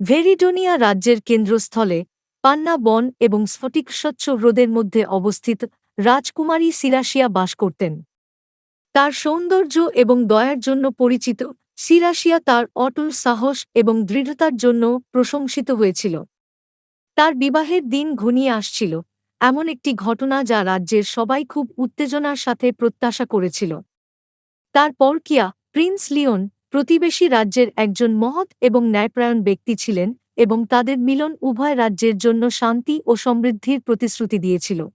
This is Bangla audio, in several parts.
ভেরিডোনিয়া রাজ্যের কেন্দ্রস্থলে পান্না বন এবং স্ফটিকস্বচ্ছ হ্রদের মধ্যে অবস্থিত রাজকুমারী সিরাশিয়া বাস করতেন। তার সৌন্দর্য এবং দয়ার জন্য পরিচিত সিরাশিয়া তার অটল সাহস এবং দৃঢ়তার জন্য প্রশংসিত হয়েছিল। তার বিবাহের দিন ঘনিয়ে আসছিল, এমন একটি ঘটনা যা রাজ্যের সবাই খুব উত্তেজনার সাথে প্রত্যাশা করেছিল। তার পরকিয়া প্রিন্স লিওন প্রতিবেশী রাজ্যের একজন মহৎ এবং ন্যায়প্রায়ণ ব্যক্তি ছিলেন এবং তাদের মিলন উভয় রাজ্যের জন্য শান্তি ও সমৃদ্ধির প্রতিশ্রুতি দিয়েছিল।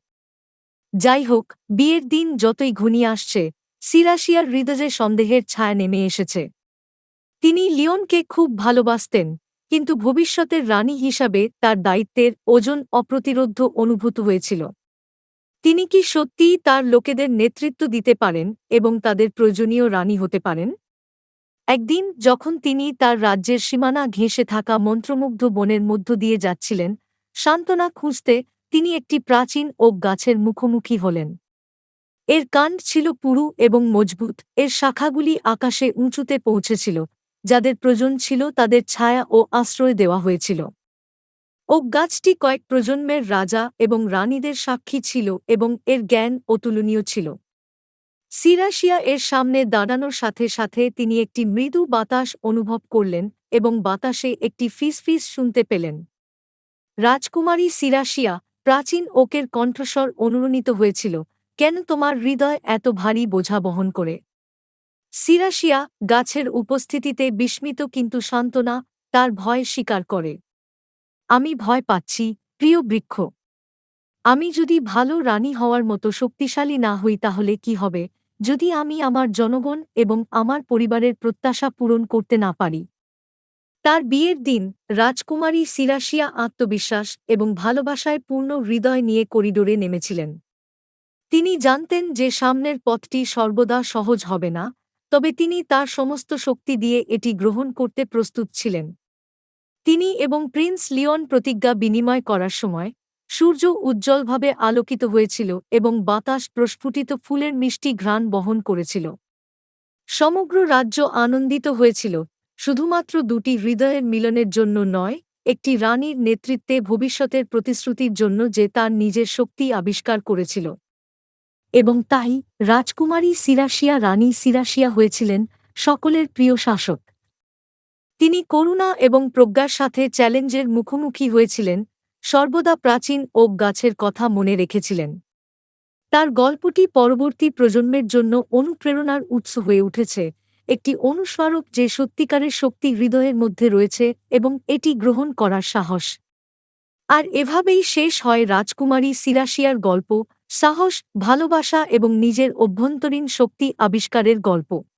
যাই হোক, বিয়ের দিন যতই ঘনিয়ে আসছে, সিরাশিয়ার হৃদয়ে সন্দেহের ছায়া নেমে এসেছে। তিনি লিওনকে খুব ভালোবাসতেন, কিন্তু ভবিষ্যতের রানী হিসাবে তার দায়িত্বের ওজন অপ্রতিরোধ্য অনুভূত হয়েছিল। তিনি কি সত্যিই তার লোকেদের নেতৃত্ব দিতে পারেন এবং তাদের প্রয়োজনীয় রানী হতে পারেন? একদিন যখন তিনি তার রাজ্যের সীমানা ঘেঁষে থাকা মন্ত্রমুগ্ধ বনের মধ্য দিয়ে যাচ্ছিলেন, সান্ত্বনা খুঁজতে তিনি একটি প্রাচীন ওক গাছের মুখোমুখি হলেন। এর কাণ্ড ছিল পুরু এবং মজবুত। এর শাখাগুলি আকাশে উঁচুতে পৌঁছেছিল, যাদের প্রয়োজন ছিল তাদের ছায়া ও আশ্রয় দেওয়া হয়েছিল। ওক গাছটি কয়েক প্রজন্মের রাজা এবং রানীদের সাক্ষী ছিল এবং এর জ্ঞান অতুলনীয় ছিল। সিরাশিয়া এর সামনে দাঁড়ানোর সাথে সাথে তিনি একটি মৃদু বাতাস অনুভব করলেন এবং বাতাসে একটি ফিসফিস শুনতে পেলেন। রাজকুমারী সিরাশিয়া প্রাচীন ওকের কণ্ঠস্বর অনুরণিত হয়েছিল, কেন তোমার হৃদয় এত ভারী বোঝা বহন করে? সিরাশিয়া গাছের উপস্থিতিতে বিস্মিত কিন্তু সান্ত্বনা তার ভয় স্বীকার করে। আমি ভয় পাচ্ছি, প্রিয় বৃক্ষ। আমি যদি ভালো রানী হওয়ার মতো শক্তিশালী না হই তাহলে কি হবে? যদি আমি আমার জনগণ এবং আমার পরিবারের প্রত্যাশা পূরণ করতে না পারি। তার বিয়ের দিন রাজকুমারী সিরাশিয়া আত্মবিশ্বাস এবং ভালোবাসায় পূর্ণ হৃদয় নিয়ে করিডোরে নেমেছিলেন। তিনি জানতেন যে সামনের পথটি সর্বদা সহজ হবে না, তবে তিনি তার সমস্ত শক্তি দিয়ে এটি গ্রহণ করতে প্রস্তুত ছিলেন। তিনি এবং প্রিন্স লিওন প্রতিজ্ঞা বিনিময় করার সময় সূর্য উজ্জ্বলভাবে আলোকিত হয়েছিল এবং বাতাস প্রস্ফুটিত ফুলের মিষ্টি ঘ্রাণ বহন করেছিল। সমগ্র রাজ্য আনন্দিত হয়েছিল, শুধুমাত্র দুটি হৃদয়ের মিলনের জন্য নয়, একটি রানীর নেতৃত্বে ভবিষ্যতের প্রতিশ্রুতির জন্য যে তার নিজের শক্তি আবিষ্কার করেছিল। এবং তাই রাজকুমারী সিরাশিয়া রানী সিরাশিয়া হয়েছিলেন সকলের প্রিয় শাসক। তিনি করুণা এবং প্রজ্ঞার সাথে চ্যালেঞ্জের মুখোমুখি হয়েছিলেন সর্বদা প্রাচীন ওক গাছের কথা মনে রেখেছিলেন। তার গল্পটি পরবর্তী প্রজন্মের জন্য অনুপ্রেরণার উৎস হয়ে উঠেছে। একটি অনুস্মারক যে সত্যিকারের শক্তি হৃদয়ের মধ্যে রয়েছে এবং এটি গ্রহণ করার সাহস। আর এভাবেই শেষ হয় রাজকুমারী সিরাশিয়ার গল্প, সাহস, ভালোবাসা এবং নিজের অভ্যন্তরীণ শক্তি আবিষ্কারের গল্প।